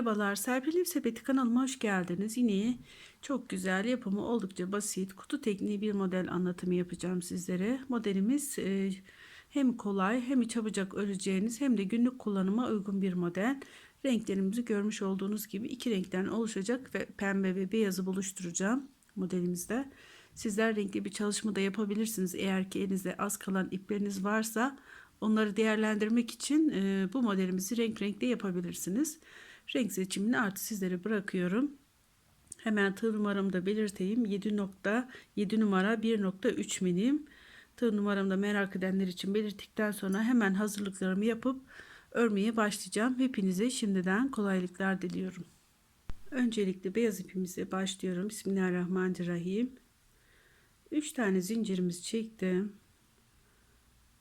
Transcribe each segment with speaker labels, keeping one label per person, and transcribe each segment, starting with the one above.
Speaker 1: Merhabalar, Serpil Sepeti kanalıma hoş geldiniz. Yine çok güzel, yapımı oldukça basit, kutu tekniği bir model anlatımı yapacağım sizlere. Modelimiz e, hem kolay hem çabucak öreceğiniz hem de günlük kullanıma uygun bir model. Renklerimizi görmüş olduğunuz gibi iki renkten oluşacak ve pembe ve beyazı buluşturacağım modelimizde. Sizler renkli bir çalışma da yapabilirsiniz. Eğer ki elinizde az kalan ipleriniz varsa onları değerlendirmek için e, bu modelimizi renk renkli yapabilirsiniz. Renk seçimini artık sizlere bırakıyorum. Hemen tığ numaramı da belirteyim. 7.7 numara 1.3 milim. Tığ numaramı da merak edenler için belirttikten sonra hemen hazırlıklarımı yapıp örmeye başlayacağım. Hepinize şimdiden kolaylıklar diliyorum. Öncelikle beyaz ipimize başlıyorum. Bismillahirrahmanirrahim. 3 tane zincirimizi çektim.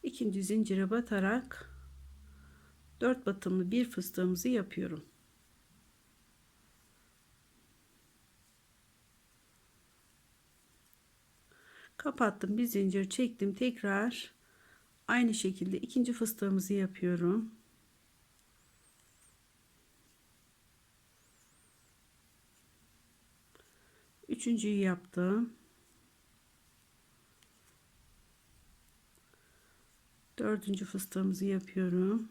Speaker 1: İkinci zincire batarak 4 batımlı bir fıstığımızı yapıyorum. Kapattım bir zincir çektim tekrar aynı şekilde ikinci fıstığımızı yapıyorum. Üçüncüyü yaptım. Dördüncü fıstığımızı yapıyorum.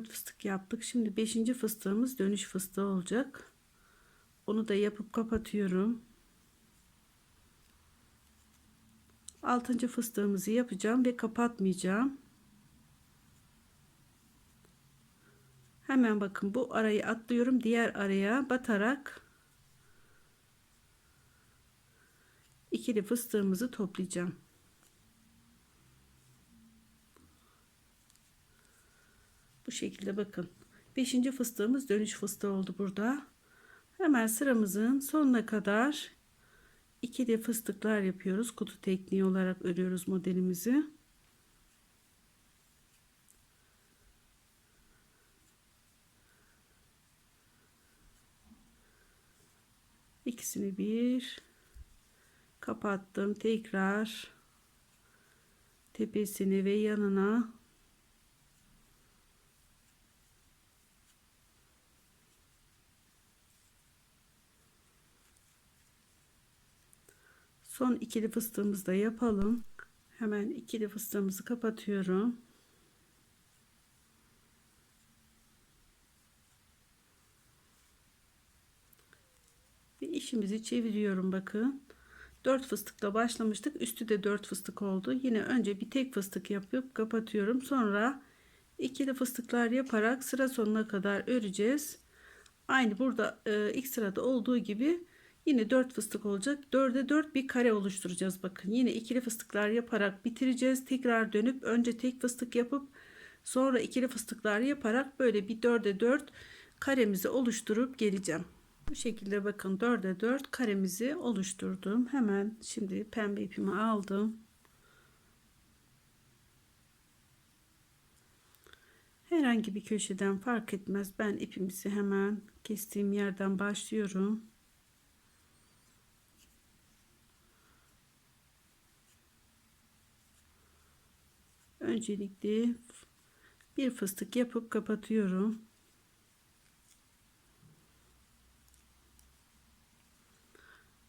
Speaker 1: Dört fıstık yaptık. Şimdi beşinci fıstığımız dönüş fıstığı olacak. Onu da yapıp kapatıyorum. Altıncı fıstığımızı yapacağım ve kapatmayacağım. Hemen bakın bu arayı atlıyorum. Diğer araya batarak ikili fıstığımızı toplayacağım. Bu şekilde bakın. Beşinci fıstığımız dönüş fıstığı oldu burada. Hemen sıramızın sonuna kadar ikili fıstıklar yapıyoruz. Kutu tekniği olarak örüyoruz modelimizi. İkisini bir kapattım. Tekrar tepesini ve yanına Son ikili fıstığımızı da yapalım. Hemen ikili fıstığımızı kapatıyorum. Ve işimizi çeviriyorum bakın. 4 fıstıkla başlamıştık. Üstü de 4 fıstık oldu. Yine önce bir tek fıstık yapıp kapatıyorum. Sonra ikili fıstıklar yaparak sıra sonuna kadar öreceğiz. Aynı burada e, ilk sırada olduğu gibi Yine 4 fıstık olacak. 4'e 4 bir kare oluşturacağız. Bakın yine ikili fıstıklar yaparak bitireceğiz. Tekrar dönüp önce tek fıstık yapıp sonra ikili fıstıklar yaparak böyle bir 4'e 4 karemizi oluşturup geleceğim. Bu şekilde bakın 4'e 4 karemizi oluşturdum. Hemen şimdi pembe ipimi aldım. Herhangi bir köşeden fark etmez. Ben ipimizi hemen kestiğim yerden başlıyorum. Öncelikle bir fıstık yapıp kapatıyorum.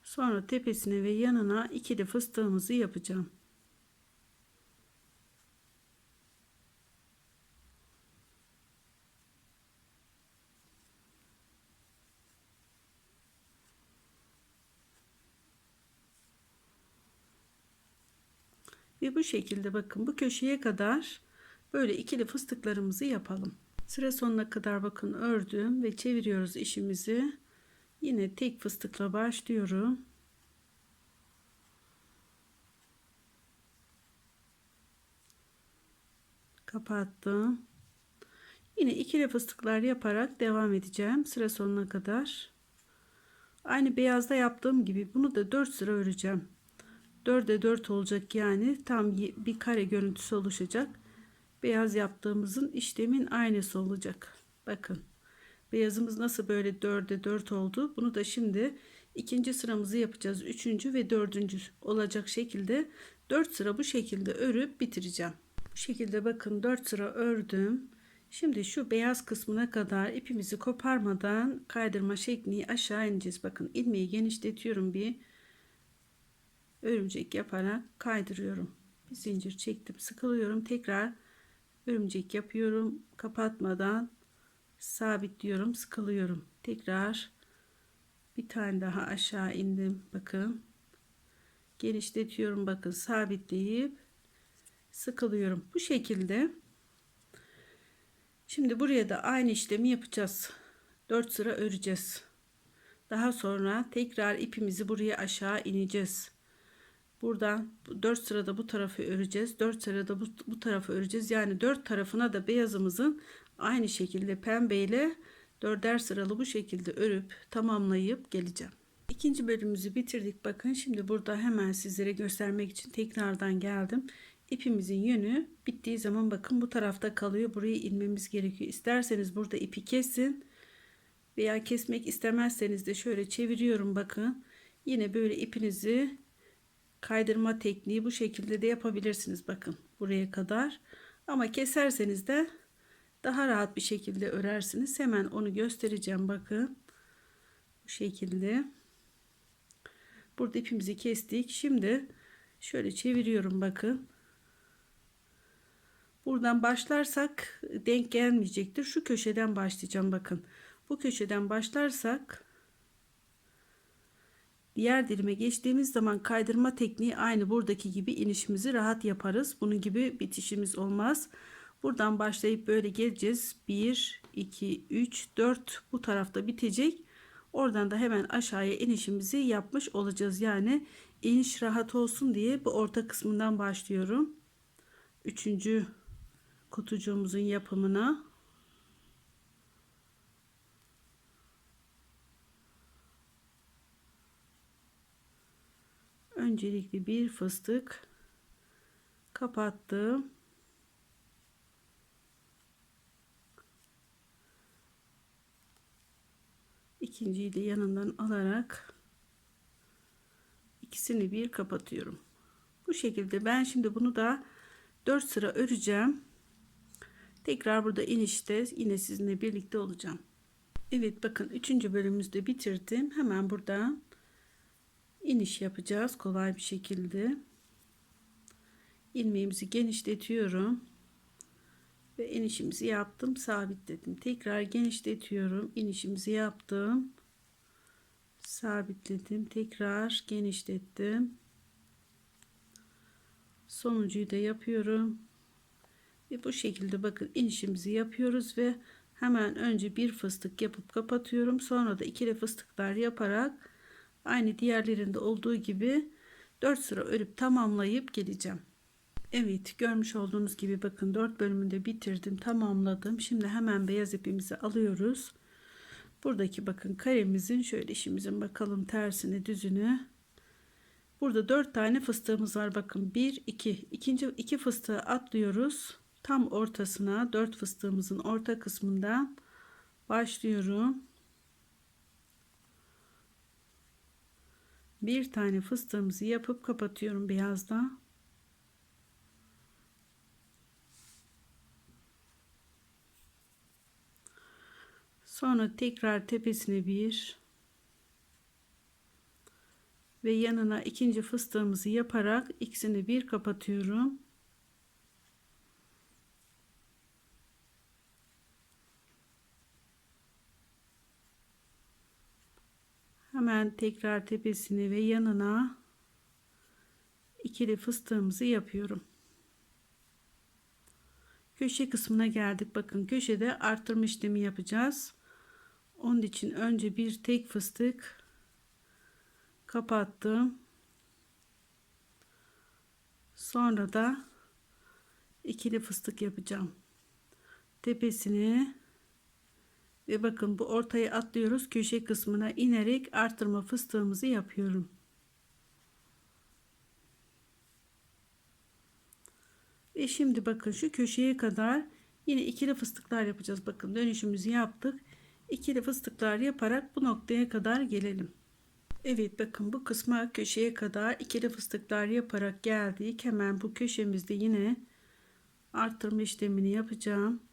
Speaker 1: Sonra tepesine ve yanına ikili fıstığımızı yapacağım. Ve bu şekilde bakın bu köşeye kadar böyle ikili fıstıklarımızı yapalım. Sıra sonuna kadar bakın ördüm ve çeviriyoruz işimizi. Yine tek fıstıkla başlıyorum. Kapattım. Yine ikili fıstıklar yaparak devam edeceğim sıra sonuna kadar. Aynı beyazda yaptığım gibi bunu da 4 sıra öreceğim. 4'e 4 olacak yani tam bir kare görüntüsü oluşacak. Beyaz yaptığımızın işlemin aynısı olacak. Bakın beyazımız nasıl böyle 4'e 4 oldu. Bunu da şimdi ikinci sıramızı yapacağız. Üçüncü ve dördüncü olacak şekilde 4 sıra bu şekilde örüp bitireceğim. Bu şekilde bakın 4 sıra ördüm. Şimdi şu beyaz kısmına kadar ipimizi koparmadan kaydırma şeklini aşağı ineceğiz. Bakın ilmeği genişletiyorum bir örümcek yaparak kaydırıyorum. Bir zincir çektim, sıkılıyorum. Tekrar örümcek yapıyorum. Kapatmadan sabitliyorum, sıkılıyorum. Tekrar bir tane daha aşağı indim. Bakın. Genişletiyorum bakın sabitleyip sıkılıyorum. Bu şekilde Şimdi buraya da aynı işlemi yapacağız. 4 sıra öreceğiz. Daha sonra tekrar ipimizi buraya aşağı ineceğiz. Buradan 4 sırada bu tarafı öreceğiz. 4 sırada bu, bu tarafı öreceğiz. Yani 4 tarafına da beyazımızın aynı şekilde pembeyle dörder sıralı bu şekilde örüp tamamlayıp geleceğim. İkinci bölümümüzü bitirdik. Bakın şimdi burada hemen sizlere göstermek için tekrardan geldim ipimizin yönü bittiği zaman bakın bu tarafta kalıyor. Buraya inmemiz gerekiyor. İsterseniz burada ipi kesin veya kesmek istemezseniz de şöyle çeviriyorum bakın. Yine böyle ipinizi kaydırma tekniği bu şekilde de yapabilirsiniz bakın buraya kadar. Ama keserseniz de daha rahat bir şekilde örersiniz. Hemen onu göstereceğim bakın. Bu şekilde. Burada ipimizi kestik. Şimdi şöyle çeviriyorum bakın. Buradan başlarsak denk gelmeyecektir. Şu köşeden başlayacağım bakın. Bu köşeden başlarsak diğer dilime geçtiğimiz zaman kaydırma tekniği aynı buradaki gibi inişimizi rahat yaparız. Bunun gibi bitişimiz olmaz. Buradan başlayıp böyle geleceğiz. 1, 2, 3, 4 bu tarafta bitecek. Oradan da hemen aşağıya inişimizi yapmış olacağız. Yani iniş rahat olsun diye bu orta kısmından başlıyorum. Üçüncü kutucuğumuzun yapımına öncelikle bir fıstık kapattım. ikinciyi de yanından alarak ikisini bir kapatıyorum. Bu şekilde ben şimdi bunu da 4 sıra öreceğim. Tekrar burada inişte yine sizinle birlikte olacağım. Evet bakın 3. bölümümüzde bitirdim. Hemen burada iniş yapacağız kolay bir şekilde. ilmeğimizi genişletiyorum. Ve inişimizi yaptım. Sabitledim. Tekrar genişletiyorum. inişimizi yaptım. Sabitledim. Tekrar genişlettim. Sonuncuyu da yapıyorum. Ve bu şekilde bakın inişimizi yapıyoruz ve hemen önce bir fıstık yapıp kapatıyorum. Sonra da ikili fıstıklar yaparak aynı diğerlerinde olduğu gibi 4 sıra örüp tamamlayıp geleceğim. Evet görmüş olduğunuz gibi bakın 4 bölümünde bitirdim tamamladım. Şimdi hemen beyaz ipimizi alıyoruz. Buradaki bakın karemizin şöyle işimizin bakalım tersini düzünü. Burada 4 tane fıstığımız var bakın 1 2 ikinci iki fıstığı atlıyoruz tam ortasına dört fıstığımızın orta kısmından başlıyorum. Bir tane fıstığımızı yapıp kapatıyorum beyazda. Sonra tekrar tepesine bir ve yanına ikinci fıstığımızı yaparak ikisini bir kapatıyorum. Hemen tekrar tepesini ve yanına ikili fıstığımızı yapıyorum. Köşe kısmına geldik. Bakın köşede arttırma işlemi yapacağız. Onun için önce bir tek fıstık kapattım. Sonra da ikili fıstık yapacağım. Tepesini ve bakın bu ortaya atlıyoruz köşe kısmına inerek artırma fıstığımızı yapıyorum. Ve şimdi bakın şu köşeye kadar yine ikili fıstıklar yapacağız. Bakın dönüşümüzü yaptık. İkili fıstıklar yaparak bu noktaya kadar gelelim. Evet bakın bu kısma köşeye kadar ikili fıstıklar yaparak geldik. Hemen bu köşemizde yine arttırma işlemini yapacağım.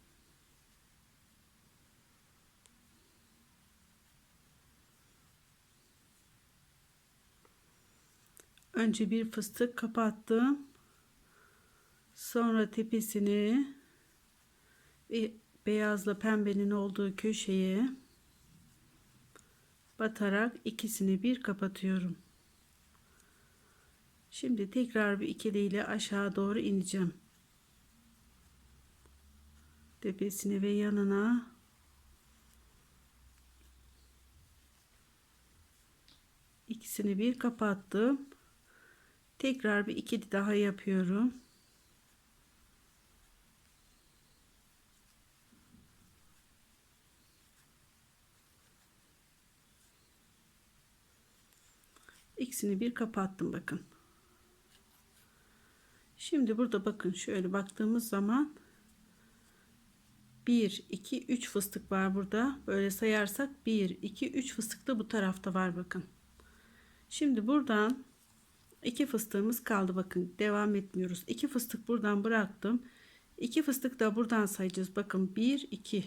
Speaker 1: Önce bir fıstık kapattım. Sonra tepesini ve beyazla pembenin olduğu köşeye batarak ikisini bir kapatıyorum. Şimdi tekrar bir ikili ile aşağı doğru ineceğim. Tepesine ve yanına ikisini bir kapattım. Tekrar bir ikili daha yapıyorum. İkisini bir kapattım bakın. Şimdi burada bakın şöyle baktığımız zaman 1 2 3 fıstık var burada. Böyle sayarsak 1 2 3 fıstık da bu tarafta var bakın. Şimdi buradan iki fıstığımız kaldı bakın. Devam etmiyoruz. İki fıstık buradan bıraktım. İki fıstık da buradan sayacağız. Bakın 1 2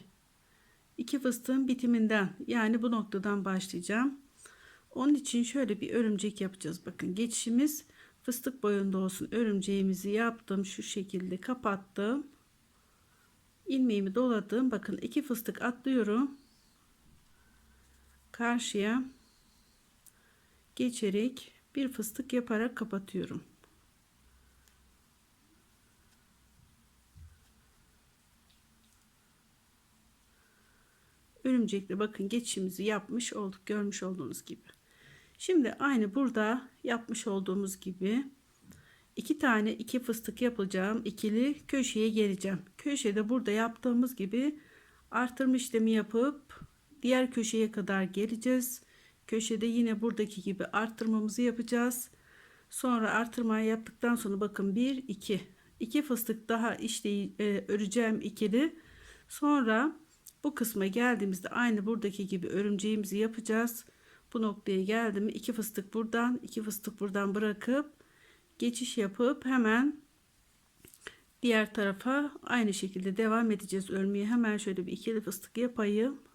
Speaker 1: 2 fıstığın bitiminden yani bu noktadan başlayacağım. Onun için şöyle bir örümcek yapacağız. Bakın geçişimiz fıstık boyunda olsun. Örümceğimizi yaptım. Şu şekilde kapattım. ilmeğimi doladım. Bakın iki fıstık atlıyorum. Karşıya geçerek bir fıstık yaparak kapatıyorum. Örümcekle bakın geçişimizi yapmış olduk. Görmüş olduğunuz gibi. Şimdi aynı burada yapmış olduğumuz gibi iki tane iki fıstık yapacağım. ikili köşeye geleceğim. Köşede burada yaptığımız gibi artırma işlemi yapıp diğer köşeye kadar geleceğiz. Köşede yine buradaki gibi arttırmamızı yapacağız. Sonra artırmayı yaptıktan sonra bakın 1 2 2 fıstık daha işte e, öreceğim ikili. Sonra bu kısma geldiğimizde aynı buradaki gibi örümceğimizi yapacağız. Bu noktaya geldim. iki fıstık buradan, iki fıstık buradan bırakıp geçiş yapıp hemen diğer tarafa aynı şekilde devam edeceğiz örmeye. Hemen şöyle bir ikili fıstık yapayım.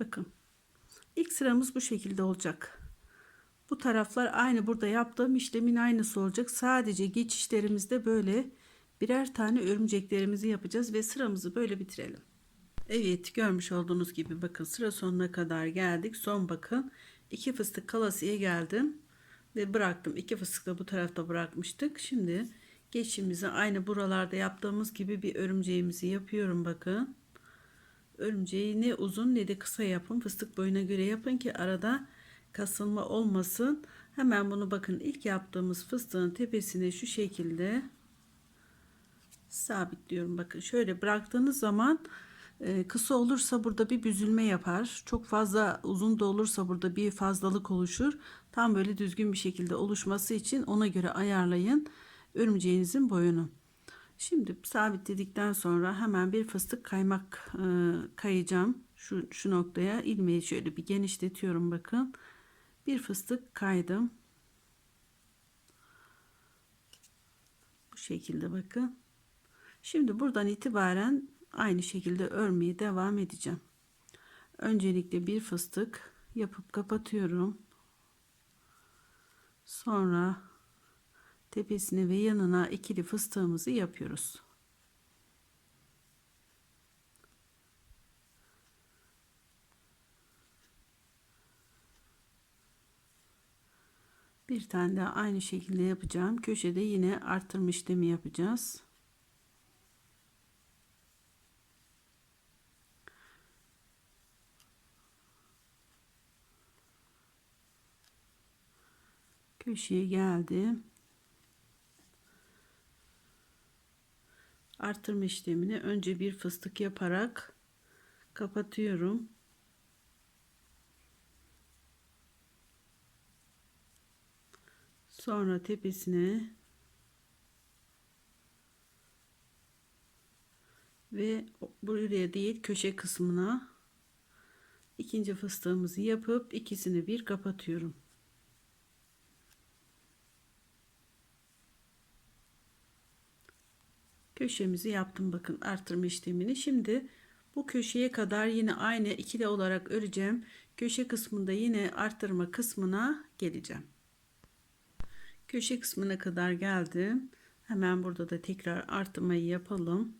Speaker 1: Bakın. ilk sıramız bu şekilde olacak. Bu taraflar aynı burada yaptığım işlemin aynısı olacak. Sadece geçişlerimizde böyle birer tane örümceklerimizi yapacağız ve sıramızı böyle bitirelim. Evet görmüş olduğunuz gibi bakın sıra sonuna kadar geldik. Son bakın iki fıstık kalasıya geldim ve bıraktım. İki fıstık da bu tarafta bırakmıştık. Şimdi geçişimizi aynı buralarda yaptığımız gibi bir örümceğimizi yapıyorum bakın. Örümceği ne uzun ne de kısa yapın. Fıstık boyuna göre yapın ki arada kasılma olmasın. Hemen bunu bakın ilk yaptığımız fıstığın tepesine şu şekilde sabitliyorum. Bakın şöyle bıraktığınız zaman e, kısa olursa burada bir büzülme yapar. Çok fazla uzun da olursa burada bir fazlalık oluşur. Tam böyle düzgün bir şekilde oluşması için ona göre ayarlayın örümceğinizin boyunu. Şimdi sabitledikten sonra hemen bir fıstık kaymak e, kayacağım. Şu, şu noktaya ilmeği şöyle bir genişletiyorum bakın bir fıstık kaydım. Bu şekilde bakın. Şimdi buradan itibaren aynı şekilde örmeye devam edeceğim. Öncelikle bir fıstık yapıp kapatıyorum. Sonra tepesine ve yanına ikili fıstığımızı yapıyoruz. Bir tane daha aynı şekilde yapacağım. Köşede yine artırma işlemi yapacağız. Köşeye geldim. Artırma işlemini önce bir fıstık yaparak kapatıyorum. Sonra tepesine ve buraya değil köşe kısmına ikinci fıstığımızı yapıp ikisini bir kapatıyorum. Köşemizi yaptım bakın artırma işlemini. Şimdi bu köşeye kadar yine aynı ikili olarak öreceğim. Köşe kısmında yine arttırma kısmına geleceğim. Köşe kısmına kadar geldim. Hemen burada da tekrar artırmayı yapalım.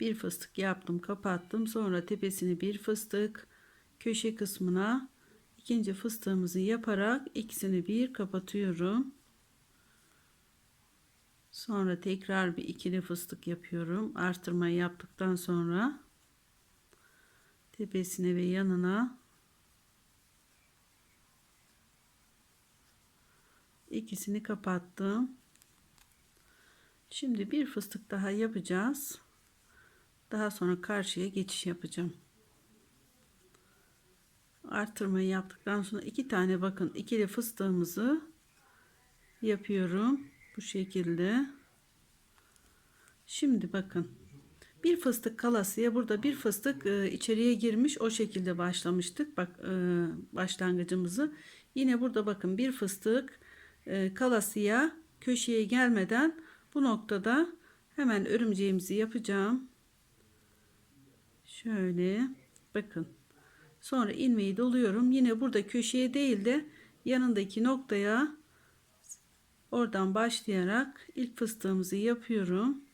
Speaker 1: Bir fıstık yaptım, kapattım. Sonra tepesini bir fıstık, köşe kısmına ikinci fıstığımızı yaparak ikisini bir kapatıyorum. Sonra tekrar bir ikili fıstık yapıyorum. Artırmayı yaptıktan sonra tepesine ve yanına ikisini kapattım. Şimdi bir fıstık daha yapacağız. Daha sonra karşıya geçiş yapacağım. Artırmayı yaptıktan sonra iki tane bakın ikili fıstığımızı yapıyorum. Bu şekilde. Şimdi bakın. Bir fıstık kalasıya burada bir fıstık e, içeriye girmiş o şekilde başlamıştık. Bak e, başlangıcımızı. Yine burada bakın bir fıstık e, kalasıya köşeye gelmeden bu noktada hemen örümceğimizi yapacağım. Şöyle bakın. Sonra ilmeği doluyorum. Yine burada köşeye değil de yanındaki noktaya oradan başlayarak ilk fıstığımızı yapıyorum.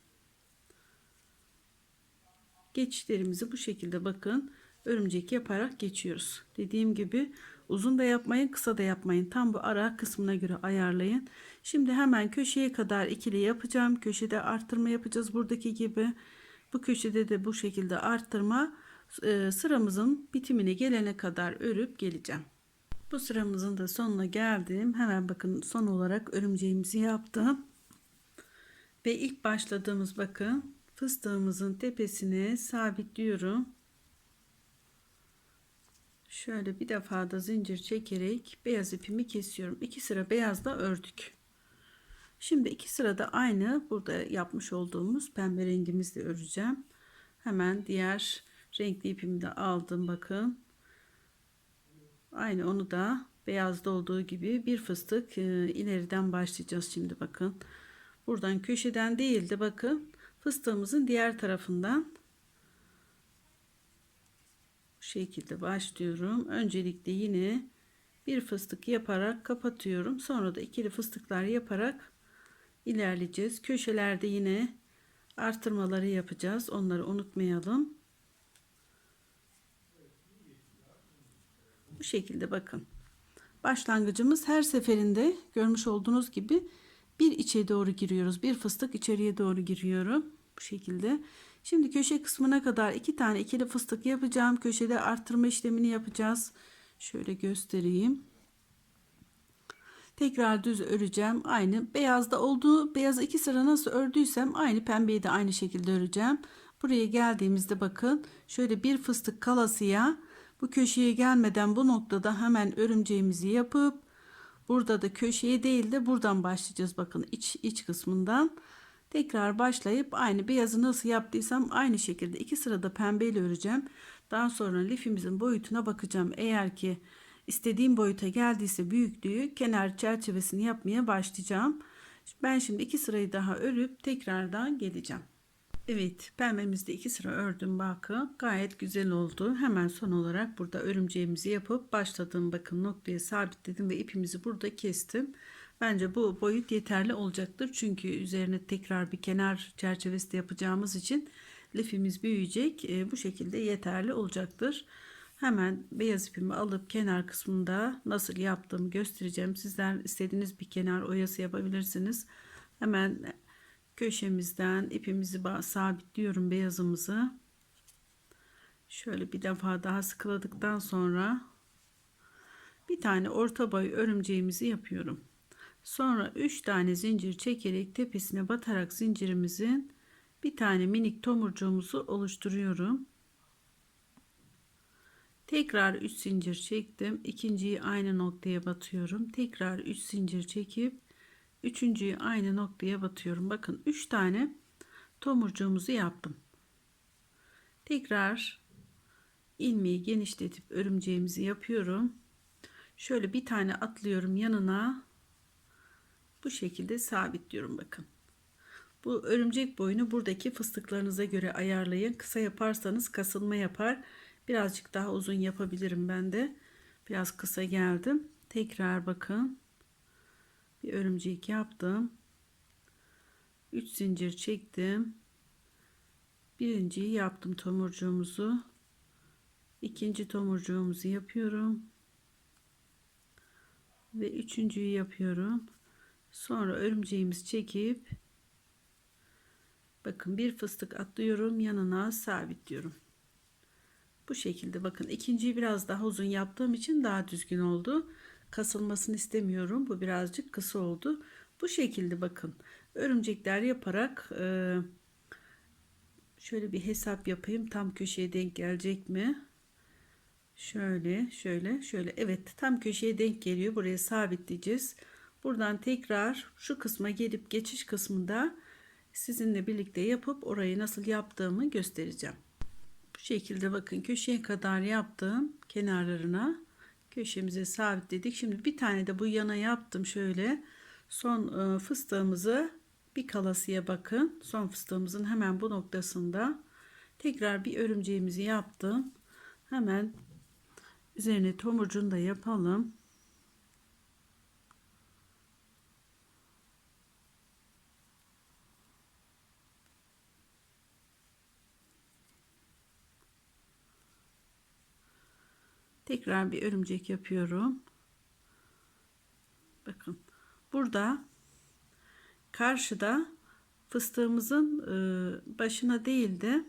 Speaker 1: Geçişlerimizi bu şekilde bakın örümcek yaparak geçiyoruz. Dediğim gibi uzun da yapmayın kısa da yapmayın. Tam bu ara kısmına göre ayarlayın. Şimdi hemen köşeye kadar ikili yapacağım. Köşede arttırma yapacağız buradaki gibi. Bu köşede de bu şekilde arttırma sıramızın bitimine gelene kadar örüp geleceğim. Bu sıramızın da sonuna geldim. Hemen bakın son olarak örümceğimizi yaptım. Ve ilk başladığımız bakın fıstığımızın tepesine sabitliyorum. Şöyle bir defa da zincir çekerek beyaz ipimi kesiyorum. İki sıra beyazla ördük. Şimdi iki sırada aynı burada yapmış olduğumuz pembe rengimizle öreceğim. Hemen diğer renkli ipimi de aldım bakın. Aynı onu da beyazda olduğu gibi bir fıstık e, ileriden başlayacağız şimdi bakın. Buradan köşeden değil de bakın fıstığımızın diğer tarafından bu şekilde başlıyorum. Öncelikle yine bir fıstık yaparak kapatıyorum. Sonra da ikili fıstıklar yaparak ilerleyeceğiz. Köşelerde yine artırmaları yapacağız. Onları unutmayalım. Bu şekilde bakın. Başlangıcımız her seferinde görmüş olduğunuz gibi bir içe doğru giriyoruz. Bir fıstık içeriye doğru giriyorum. Bu şekilde. Şimdi köşe kısmına kadar iki tane ikili fıstık yapacağım. Köşede arttırma işlemini yapacağız. Şöyle göstereyim. Tekrar düz öreceğim. Aynı beyazda olduğu beyaz iki sıra nasıl ördüysem aynı pembeyi de aynı şekilde öreceğim. Buraya geldiğimizde bakın şöyle bir fıstık kalasıya bu köşeye gelmeden bu noktada hemen örümceğimizi yapıp burada da köşeye değil de buradan başlayacağız. Bakın iç, iç kısmından tekrar başlayıp aynı beyazı nasıl yaptıysam aynı şekilde iki sırada pembeyle öreceğim. Daha sonra lifimizin boyutuna bakacağım. Eğer ki istediğim boyuta geldiyse büyüklüğü kenar çerçevesini yapmaya başlayacağım. Ben şimdi iki sırayı daha örüp tekrardan geleceğim. Evet pembemizde iki sıra ördüm bakın gayet güzel oldu. Hemen son olarak burada örümceğimizi yapıp başladığım bakın noktaya sabitledim ve ipimizi burada kestim. Bence bu boyut yeterli olacaktır. Çünkü üzerine tekrar bir kenar çerçevesi de yapacağımız için lifimiz büyüyecek. E, bu şekilde yeterli olacaktır. Hemen beyaz ipimi alıp kenar kısmında nasıl yaptığımı göstereceğim. Sizler istediğiniz bir kenar oyası yapabilirsiniz. Hemen köşemizden ipimizi sabitliyorum beyazımızı. Şöyle bir defa daha sıkıladıktan sonra bir tane orta boy örümceğimizi yapıyorum. Sonra 3 tane zincir çekerek tepesine batarak zincirimizin bir tane minik tomurcuğumuzu oluşturuyorum. Tekrar 3 zincir çektim. İkinciyi aynı noktaya batıyorum. Tekrar 3 zincir çekip üçüncüyü aynı noktaya batıyorum. Bakın 3 tane tomurcuğumuzu yaptım. Tekrar ilmeği genişletip örümceğimizi yapıyorum. Şöyle bir tane atlıyorum yanına. Bu şekilde sabitliyorum bakın. Bu örümcek boyunu buradaki fıstıklarınıza göre ayarlayın. Kısa yaparsanız kasılma yapar. Birazcık daha uzun yapabilirim ben de. Biraz kısa geldim. Tekrar bakın. Bir örümcek yaptım. 3 zincir çektim. Birinciyi yaptım tomurcuğumuzu. İkinci tomurcuğumuzu yapıyorum. Ve üçüncüyü yapıyorum. Sonra örümceğimizi çekip bakın bir fıstık atlıyorum yanına sabitliyorum. Bu şekilde bakın ikinciyi biraz daha uzun yaptığım için daha düzgün oldu. Kasılmasını istemiyorum. Bu birazcık kısa oldu. Bu şekilde bakın örümcekler yaparak e, şöyle bir hesap yapayım. Tam köşeye denk gelecek mi? Şöyle şöyle şöyle evet tam köşeye denk geliyor. Buraya sabitleyeceğiz. Buradan tekrar şu kısma gelip geçiş kısmında sizinle birlikte yapıp orayı nasıl yaptığımı göstereceğim. Bu şekilde bakın köşeye kadar yaptım kenarlarına köşemize sabitledik. Şimdi bir tane de bu yana yaptım şöyle. Son e, fıstığımızı bir kalasıya bakın. Son fıstığımızın hemen bu noktasında tekrar bir örümceğimizi yaptım. Hemen üzerine tomurcunu da yapalım. Tekrar bir örümcek yapıyorum. Bakın burada karşıda fıstığımızın e, başına değil de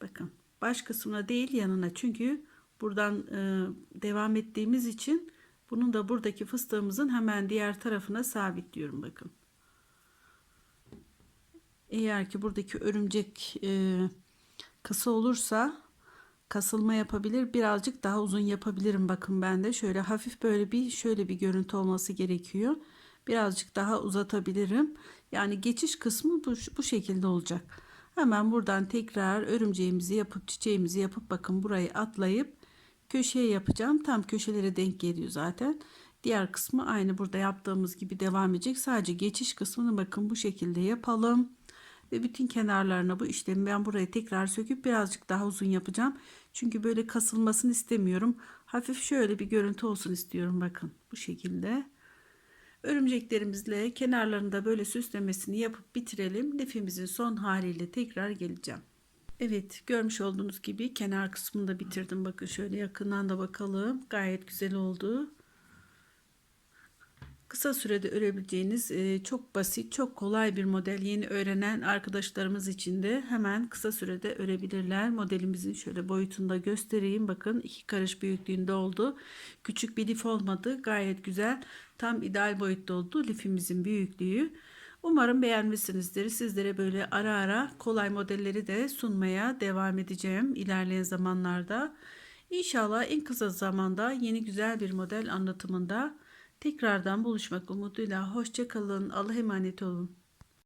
Speaker 1: bakın baş kısmına değil yanına çünkü buradan e, devam ettiğimiz için bunun da buradaki fıstığımızın hemen diğer tarafına sabitliyorum bakın. Eğer ki buradaki örümcek e, kısa olursa kasılma yapabilir. Birazcık daha uzun yapabilirim. Bakın ben de şöyle hafif böyle bir şöyle bir görüntü olması gerekiyor. Birazcık daha uzatabilirim. Yani geçiş kısmı bu, bu şekilde olacak. Hemen buradan tekrar örümceğimizi yapıp çiçeğimizi yapıp bakın burayı atlayıp köşeye yapacağım. Tam köşelere denk geliyor zaten. Diğer kısmı aynı burada yaptığımız gibi devam edecek. Sadece geçiş kısmını bakın bu şekilde yapalım ve bütün kenarlarına bu işlemi ben buraya tekrar söküp birazcık daha uzun yapacağım. Çünkü böyle kasılmasını istemiyorum. Hafif şöyle bir görüntü olsun istiyorum bakın bu şekilde. Örümceklerimizle kenarlarında böyle süslemesini yapıp bitirelim. Lifimizin son haliyle tekrar geleceğim. Evet görmüş olduğunuz gibi kenar kısmını da bitirdim. Bakın şöyle yakından da bakalım. Gayet güzel oldu kısa sürede örebileceğiniz e, çok basit, çok kolay bir model. Yeni öğrenen arkadaşlarımız için de hemen kısa sürede örebilirler. Modelimizin şöyle boyutunu da göstereyim. Bakın iki karış büyüklüğünde oldu. Küçük bir lif olmadı. Gayet güzel. Tam ideal boyutta oldu lifimizin büyüklüğü. Umarım beğenmişsinizdir. Sizlere böyle ara ara kolay modelleri de sunmaya devam edeceğim ilerleyen zamanlarda. İnşallah en kısa zamanda yeni güzel bir model anlatımında Tekrardan buluşmak umuduyla hoşçakalın. Allah'a emanet olun.